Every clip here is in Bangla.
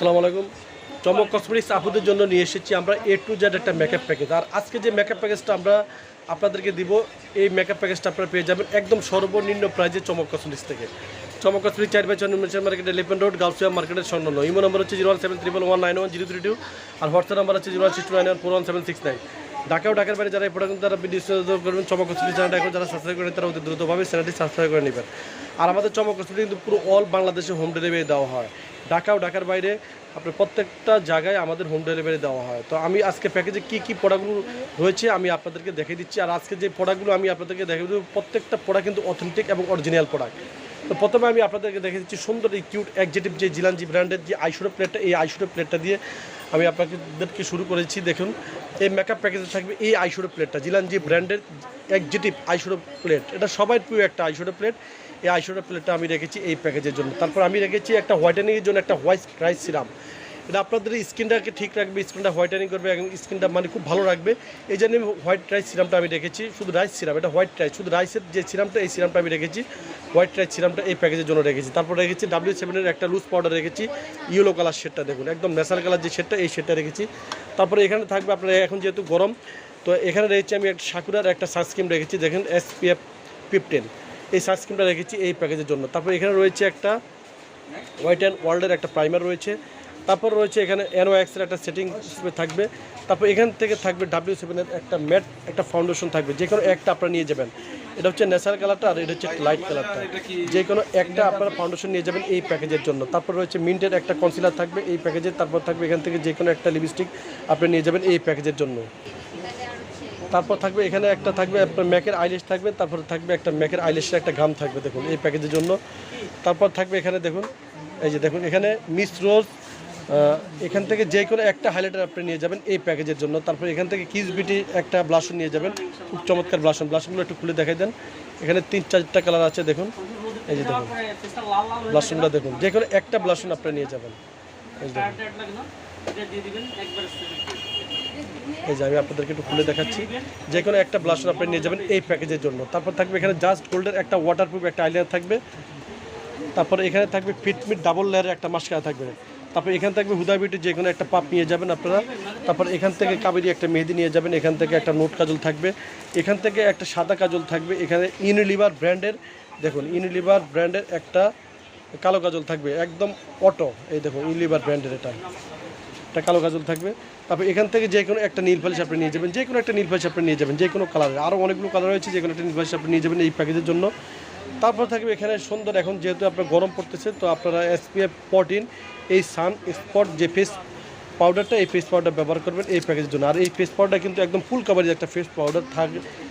আসসালামু আলাইকুম। চমক কসমেটিক্স আপুদের জন্য নিয়ে এসেছি আমরা এ টু জেড একটা মেকআপ প্যাকেজ আর আজকে যে মেকআপ প্যাকেজটা আমরা আপনাদেরকে দিব, এই মেকআপ প্যাকেজটা আপনারা পেয়ে যাবেন একদম সর্বনিম্ন প্রাইজে চমক কসমেটিক্স থেকে। চমক কসমেটিক্স চার বাই নম্বর মার্কেটে লিপেন রোড গাউসিয়া মার্কেটের স্বর্ণ ইমো নম্বর হচ্ছে zero one seven triple one nine one zero three two আর হোয়াটসঅ্যাপ নাম্বার হচ্ছে zero one six nine one four one seven six nine ঢাকাও ঢাকার বাইরে যারা এই প্রোডাক্ট তারা করবেন। চমক কসমেটিক্স চ্যানেলটা এখন যারা সাবস্ক্রাইব করেন তারা অতি দ্রুতভাবে চ্যানেলটি সাবস্ক্রাইব করে নেবেন। আর আমাদের চমক কসমেটিক্স কিন্তু পুরো অল বাংলাদেশে হোম ডেলিভারি দেওয়া হয়। ঢাকা ও ঢাকার বাইরে আপনার প্রত্যেকটা জায়গায় আমাদের হোম ডেলিভারি দেওয়া হয়। তো আমি আজকে প্যাকেজে কী কী প্রোডাক্টগুলো রয়েছে আমি আপনাদেরকে দেখে দিচ্ছি। আর আজকে যে প্রোডাক্টগুলো আমি আপনাদেরকে দেখে দেবো, প্রত্যেকটা প্রোডাক্ট কিন্তু অথেন্টিক এবং অরিজিনাল প্রোডাক্ট তো প্রথমে আমি আপনাদেরকে দেখে দিচ্ছি সুন্দর এই কিউট একজেটিভ যে জিলানজি ব্র্যান্ডের যে আইসুরো প্লেটটা এই আইসুরো প্লেটটা দিয়ে আমি আপনাদেরকে শুরু করেছি। দেখুন, এই মেকআপ প্যাকেজে থাকবে এই আইসুরো প্লেটটা জিলানজি ব্র্যান্ডের একজেটিভ আইসুরো প্লেট এটা সবাই প্রিয় একটা আইসুরো প্লেট এই আইসুরো প্লেটটা আমি রেখেছি এই প্যাকেজের জন্য। তারপর আমি রেখেছি একটা হোয়াইটেনিংয়ের জন্য একটা হোয়াইট রাইস সিরাম এটা আপনাদের স্কিনটাকে ঠিক রাখবে স্কিনটা হোয়াইটেনিং করবে এবং স্কিনটা মানে খুব ভালো রাখবে। এই জন্য আমি হোয়াইট রাইস সিরামটা আমি রেখেছি, শুধু রাইস সিরাম এটা হোয়াইট রাইস শুধু রাইসের যে সিরামটা এই সিরামটা আমি রেখেছি হোয়াইট রাইস সিরামটা এই প্যাকেজের জন্য রেখেছি। তারপর রেখেছি ডাব্লিউ সেভেনের একটা লুজ পাউডার রেখেছি ইয়েলো কালার শেডটা দেখুন, একদম ন্যাচারাল কালার যে শেডটা এই শেডটা রেখেছি। তারপরে এখানে থাকবে আপনার, এখন যেহেতু গরম, তো এখানে রয়েছে আমি একটা সাকুরার একটা সানস্ক্রিন রেখেছি, দেখেন এসপিএফ ফিফটিন এই সানস্ক্রিনটা রেখেছি এই প্যাকেজের জন্য। তারপর এখানে রয়েছে একটা হোয়াইট অ্যান্ড ওয়ার্ল্ডের একটা প্রাইমার রয়েছে তারপর রয়েছে এখানে এনও এক্সের একটা সেটিং থাকবে। তারপর এখান থেকে থাকবে ডাব্লিউ সেভেনের একটা ম্যাট একটা ফাউন্ডেশন থাকবে। যে কোনো একটা আপনারা নিয়ে যাবেন। এটা হচ্ছে ন্যাচারাল কালারটা আর এটা হচ্ছে লাইট কালারটা যে কোনো একটা আপনারা ফাউন্ডেশন নিয়ে যাবেন এই প্যাকেজের জন্য। তারপর রয়েছে মিন্টের একটা কনসিলার থাকবে এই প্যাকেজের তারপর থাকবে এখান থেকে যে কোনো একটা লিপস্টিক আপনি নিয়ে যাবেন এই প্যাকেজের জন্য। তারপর থাকবে এখানে একটা থাকবে আপনার ম্যাকের আইলিশ থাকবে। তারপর থাকবে একটা ম্যাকের আইলিশের একটা গাম থাকবে দেখুন এই প্যাকেজের জন্য। তারপর থাকবে এখানে দেখুন এই যে দেখুন এখানে মিস রোজ এখান থেকে যে কোনো একটা হাইলাইটার আপনি নিয়ে যাবেন এই প্যাকেজের জন্য। তারপর এখান থেকে কিস বিটি একটা ব্লাশন নিয়ে যাবেন। খুব চমৎকার ব্লাশন ব্লাশনগুলো একটু খুলে দেখাই দেন। এখানে তিন চারটা কালার আছে, দেখুন। এই যে দেখুন। ব্লাশনটা দেখুন। যে কোনো একটা ব্লাশন আপনি নিয়ে যাবেন। এই যে আমি আপনাদেরকে একটু খুলে দেখাচ্ছি। যে কোনো একটা ব্লাশন আপনি নিয়ে যাবেন এই প্যাকেজের জন্য। তারপর থাকবে এখানে জাস্ট গোল্ডের একটা ওয়াটারপ্রুফ একটা আইলাইনার থাকবে। তারপর এখানে থাকবে ফিটমিট ডাবল লেয়ারের একটা মাস্কারা থাকবে। তারপর এখান থাকবে হুদা যে কোনো একটা পাপ নিয়ে যাবেন আপনারা, তারপর এখান থেকে কাবেরি একটা মেহেদি নিয়ে যাবেন, এখান থেকে একটা নোট কাজল থাকবে, এখান থেকে একটা সাদা কাজল থাকবে, এখানে ইউনিলিভার ব্র্যান্ডের, দেখুন ইউনিলিভার ব্র্যান্ডের একটা কালো কাজল থাকবে, একদম অটো, এই দেখুন ইউনিলিভার ব্র্যান্ডের এটা, একটা কালো কাজল থাকবে, তারপর এখান থেকে যে কোনো একটা নীল পালিশ আপনি নিয়ে যাবেন, যে কোনো একটা নীল পালিশ আপনি নিয়ে যাবেন, যে কোনো কালারের, আরও অনেকগুলো কালার রয়েছে, যে কোনো একটা নীল পালিশ আপনি নিয়ে যাবেন এই প্যাকেজের জন্য। তারপর থাকবে এখানে সুন্দর, এখন যেহেতু আপনার গরম পড়তেছে, তো আপনারা এসপিএফ ফোরটিন এই সান স্পট যে ফেস পাউডারটা এই ফেস পাউডার ব্যবহার করবেন এই প্যাকেজের জন্য। আর এই ফেস পাউডার কিন্তু একদম ফুল কাভারেজ একটা ফেস পাউডার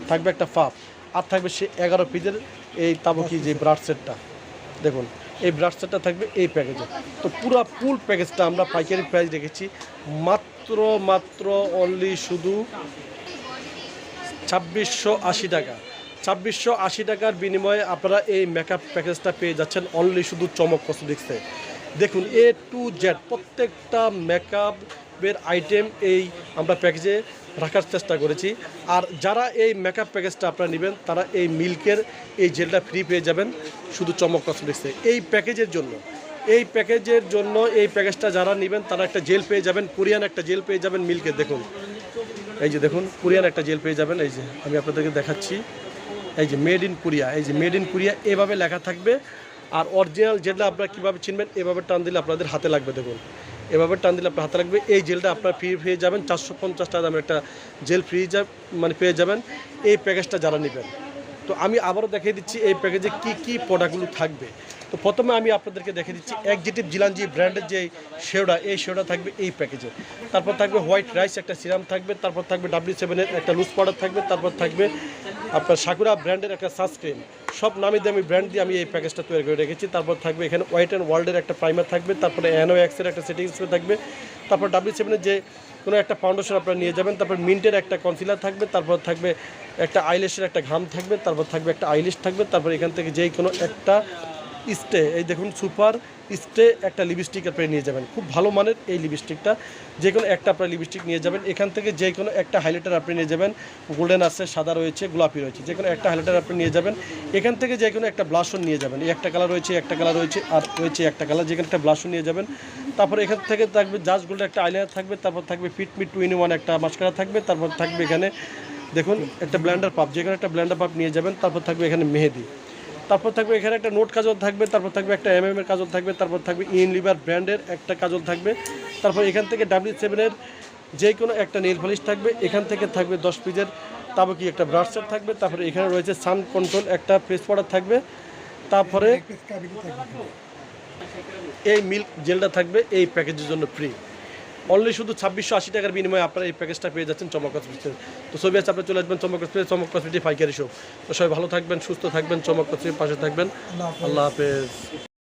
থাকবে একটা ফাপ আর থাকবে সে এগারো পিসের এই তাবকি যে ব্রাশ সেটটা দেখুন, এই ব্রাশ সেটটা থাকবে এই প্যাকেজে তো পুরো ফুল প্যাকেজটা আমরা পাইকারি প্রাইস রেখেছি। মাত্র মাত্র অনলি শুধু ছাব্বিশশো আশি টাকা। ছাব্বিশশো আশি টাকার বিনিময়ে আপনারা এই মেকআপ প্যাকেজটা পেয়ে যাচ্ছেন অনলি শুধু চমক কসমেটিক্সে দেখুন এ টু জেড প্রত্যেকটা মেকআপের আইটেম এই আমরা প্যাকেজে রাখার চেষ্টা করেছি। আর যারা এই মেকআপ প্যাকেজটা আপনারা নেবেন, তারা এই মিল্কের এই জেলটা ফ্রি পেয়ে যাবেন শুধু চমক কসমেটিক্সে এই প্যাকেজের জন্য, এই প্যাকেজের জন্য এই প্যাকেজটা যারা নেবেন, তারা একটা জেল পেয়ে যাবেন, কোরিয়ান একটা জেল পেয়ে যাবেন মিল্কের দেখুন, এই যে দেখুন, কোরিয়ান একটা জেল পেয়ে যাবেন, এই যে আমি আপনাদেরকে দেখাচ্ছি। এই যে মেড ইন কোরিয়া এই যে মেড ইন কোরিয়া এভাবে লেখা থাকবে। আর অরিজিনাল জেলটা আপনারা কীভাবে চিনবেন, এভাবে টান দিলে আপনাদের হাতে লাগবে, দেখুন। এভাবে টান দিলে আপনার হাতে লাগবে। এই জেলটা আপনার ফ্রি পেয়ে যাবেন, চারশো পঞ্চাশ টাকা দামের একটা জেল ফ্রি মানে পেয়ে যাবেন। এই প্যাকেজটা যারা নেবেন। তো আমি আবারও দেখিয়ে দিচ্ছি, এই প্যাকেজে কি কি প্রোডাক্টগুলো থাকবে। তো প্রথমে আমি আপনাদেরকে দেখে দিচ্ছি একজিটিভ জিলানজি ব্র্যান্ডের যে শেওড়া এই শেওড়া থাকবে এই প্যাকেজে তারপর থাকবে হোয়াইট রাইস একটা সিরাম থাকবে, তারপর থাকবে ডাব্লিউ সেভেনের একটা লুজ পাউডার থাকবে, তারপর থাকবে আপনার সাকুরা ব্র্যান্ডের একটা সানস্ক্রিন সব নামি দামি ব্র্যান্ড দিয়ে আমি এই প্যাকেজটা তৈরি করে রেখেছি। তারপর থাকবে এখানে হোয়াইট অ্যান্ড ওয়ার্ল্ডের একটা প্রাইমার থাকবে, তারপরে অ্যানো এক্সের একটা সেটিং স্প্রে থাকবে। তারপর ডাব্লিউ সেভেনের যে কোনো একটা ফাউন্ডেশন আপনারা নিয়ে যাবেন, তারপর মিন্টের একটা কনসিলার থাকবে, তারপর থাকবে একটা আইলিশের একটা ঘাম থাকবে, তারপর থাকবে একটা আইলিশ থাকবে, তারপর এখান থেকে যেই কোনো একটা স্টে, এই দেখুন সুপার স্টে একটা লিপস্টিক আপনি নিয়ে যাবেন। খুব ভালো মানের এই লিপস্টিকটা যে কোনো একটা আপনার লিপস্টিক নিয়ে যাবেন। এখান থেকে যে কোনো একটা হাইলাইটার আপনি নিয়ে যাবেন। গোল্ডেন আছে, সাদা রয়েছে, গোলাপি রয়েছে। যে কোনো একটা হাইলাইটার আপনি নিয়ে যাবেন। এখান থেকে যে কোনো একটা ব্লাশন নিয়ে যাবেন। এই একটা কালার রয়েছে একটা কালার রয়েছে, আর রয়েছে একটা কালার যেখানে একটা ব্লাশন নিয়ে যাবেন। তারপর এখান থেকে থাকবে জাস্ট গোল্ডের একটা আইলাইনার থাকবে। তারপর থাকবে Fit Me two in one একটা মাস্কারা থাকবে। তারপর থাকবে এখানে, দেখুন, একটা ব্ল্যান্ডার পাপ যেখানে একটা ব্ল্যান্ডার পাপ নিয়ে যাবেন। তারপর থাকবে এখানে মেহেদি। তারপর থাকবে এখানে একটা নোট কাজল থাকবে, তারপর থাকবে একটা এম এর কাজল থাকবে, তারপর থাকবে ইন লিভার ব্র্যান্ডের একটা কাজল থাকবে। তারপর এখান থেকে ডাব্লিউ সেভেনের যে কোনো একটা নেল পলিশ থাকবে, এখান থেকে থাকবে দশ পিসের তাবকি একটা ব্রাশ সেট থাকবে, তারপরে এখানে রয়েছে সান কন্ট্রোল একটা ফেস পাউডার থাকবে, তারপরে এই মিল্ক জেলটা থাকবে এই প্যাকেজের জন্য ফ্রি অনলি শুধু ছাব্বিশশো আশি টাকার বিনিময়ে আপনারা এই প্যাকেজটা পেয়ে যাচ্ছেন চমক হসপিটাল তো ছবি আছে আপনি চলে আসবেন চমক হসপিটাল চমক হসপিটাল ফাইকারি শো তো সবাই ভালো থাকবেন সুস্থ থাকবেন চমক হসপিটাল পাশে থাকবেন। আল্লাহ হাফেজ।